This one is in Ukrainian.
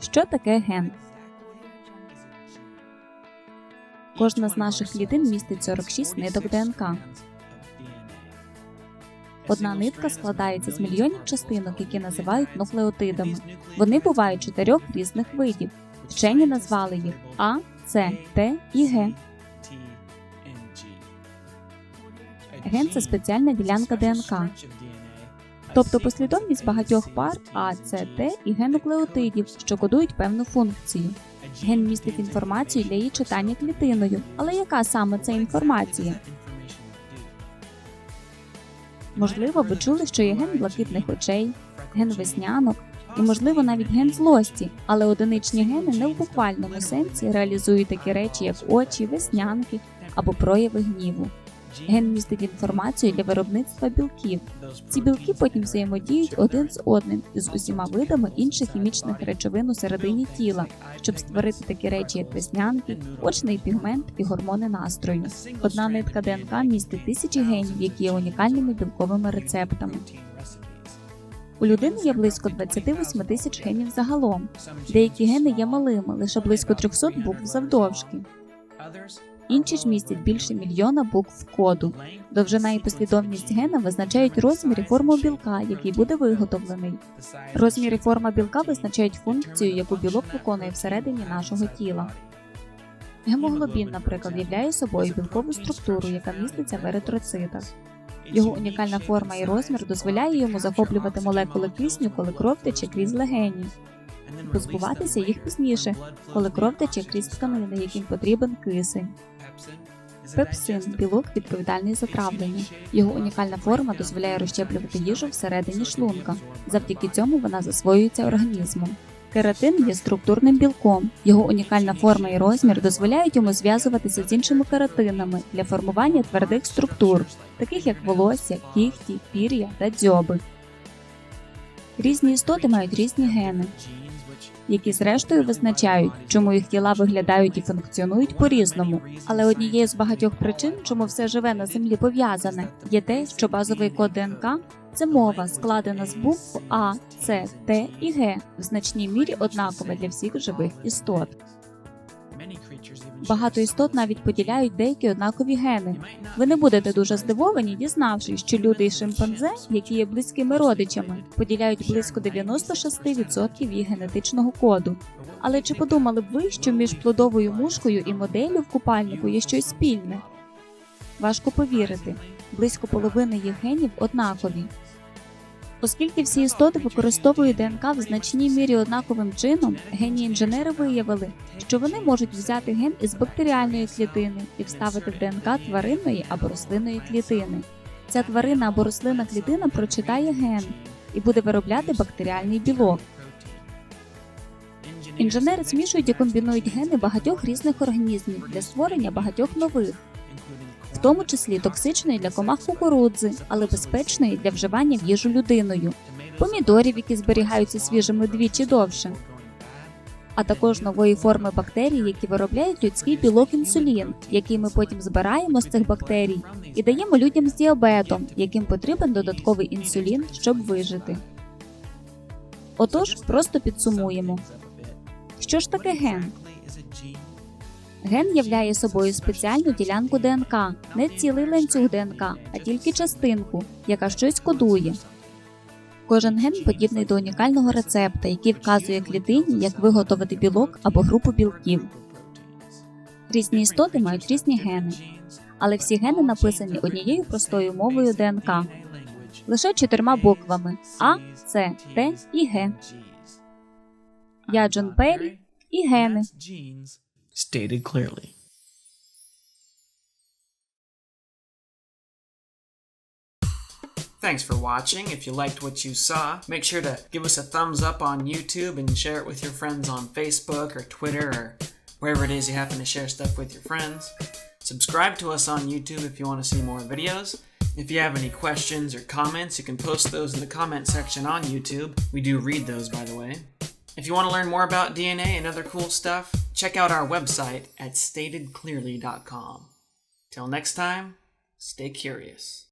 Що таке ген? Кожна з наших клітин містить 46 ниток ДНК. Одна нитка складається з мільйонів частинок, які називають нуклеотидами. Вони бувають чотирьох різних видів. Вчені назвали їх А, С, Т і Г. Ген це спеціальна ділянка ДНК. Тобто послідовність багатьох пар А, С, Т і Г-нуклеотидів, що кодують певну функцію. Ген містить інформацію для її читання клітиною. Але яка саме це інформація? Можливо, ви чули, що є ген блакитних очей, ген веснянок і, можливо, навіть ген злості, але одиничні гени не в буквальному сенсі реалізують такі речі, як очі, веснянки або прояви гніву. Ген містить інформацію для виробництва білків. Ці білки потім взаємодіють один з одним із усіма видами інших хімічних речовин у середині тіла, щоб створити такі речі, як веснянки, очний пігмент і гормони настрою. Одна нитка ДНК містить тисячі генів, які є унікальними білковими рецептами. У людини є близько 28 тисяч генів загалом. Деякі гени є малими, лише близько 300 букв завдовжки. Інші ж містять більше мільйона букв коду. Довжина і послідовність гена визначають розмір і форму білка, який буде виготовлений. Розмір і форма білка визначають функцію, яку білок виконує всередині нашого тіла. Гемоглобін, наприклад, являє собою білкову структуру, яка міститься в еритроцитах. Його унікальна форма і розмір дозволяє йому захоплювати молекули кисню, коли кров тече крізь легені, позбуватися їх пізніше, коли кров тече крізь тканини, яким потрібен кисень. Пепсин білок відповідальний за травлення. Його унікальна форма дозволяє розщеплювати їжу всередині шлунка. Завдяки цьому вона засвоюється організмом. Кератин є структурним білком. Його унікальна форма і розмір дозволяють йому зв'язуватися з іншими кератинами для формування твердих структур, таких як волосся, кігті, пір'я та дзьоби. Різні істоти мають різні гени, які зрештою визначають, чому їх тіла виглядають і функціонують по-різному. Але однією з багатьох причин, чому все живе на землі пов'язане, є те, що базовий код ДНК це мова, складена з букв А, С, Т і Г, в значній мірі однакова для всіх живих істот. Багато істот навіть поділяють деякі однакові гени. Ви не будете дуже здивовані, дізнавшись, що люди і шимпанзе, які є близькими родичами, поділяють близько 96% їх генетичного коду. Але чи подумали б ви, що між плодовою мушкою і моделлю в купальнику є щось спільне? Важко повірити, близько половини їх генів однакові. Оскільки всі істоти використовують ДНК в значній мірі однаковим чином, генії інженери виявили, що вони можуть взяти ген із бактеріальної клітини і вставити в ДНК тваринної або рослинної клітини. Ця тварина або рослинна клітина прочитає ген і буде виробляти бактеріальний білок. Інженери змішують і комбінують гени багатьох різних організмів для створення багатьох нових, тому числі токсичної для комах кукурудзи, але безпечної для вживання в їжу людиною, помідорів, які зберігаються свіжими вдвічі довше, а також нової форми бактерій, які виробляють людський білок інсулін, який ми потім збираємо з цих бактерій і даємо людям з діабетом, яким потрібен додатковий інсулін, щоб вижити. Отож, просто підсумуємо. Що ж таке ген? Ген являє собою спеціальну ділянку ДНК, не цілий ланцюг ДНК, а тільки частинку, яка щось кодує. Кожен ген подібний до унікального рецепта, який вказує клітині, як виготовити білок або групу білків. Різні істоти мають різні гени, але всі гени написані однією простою мовою ДНК лише чотирма буквами А, С, Т і Г. Я Джон Перрі і гени. Stated clearly. Thanks for watching. If you liked what you saw, make sure to give us a thumbs up on YouTube and share it with your friends on Facebook or Twitter or wherever it is you happen to share stuff with your friends. Subscribe to us on YouTube if you want to see more videos. If you have any questions or comments, you can post those in the comment section on YouTube. We do read those, by the way. If you want to learn more about DNA and other cool stuff, check out our website at statedclearly.com. Till next time, stay curious.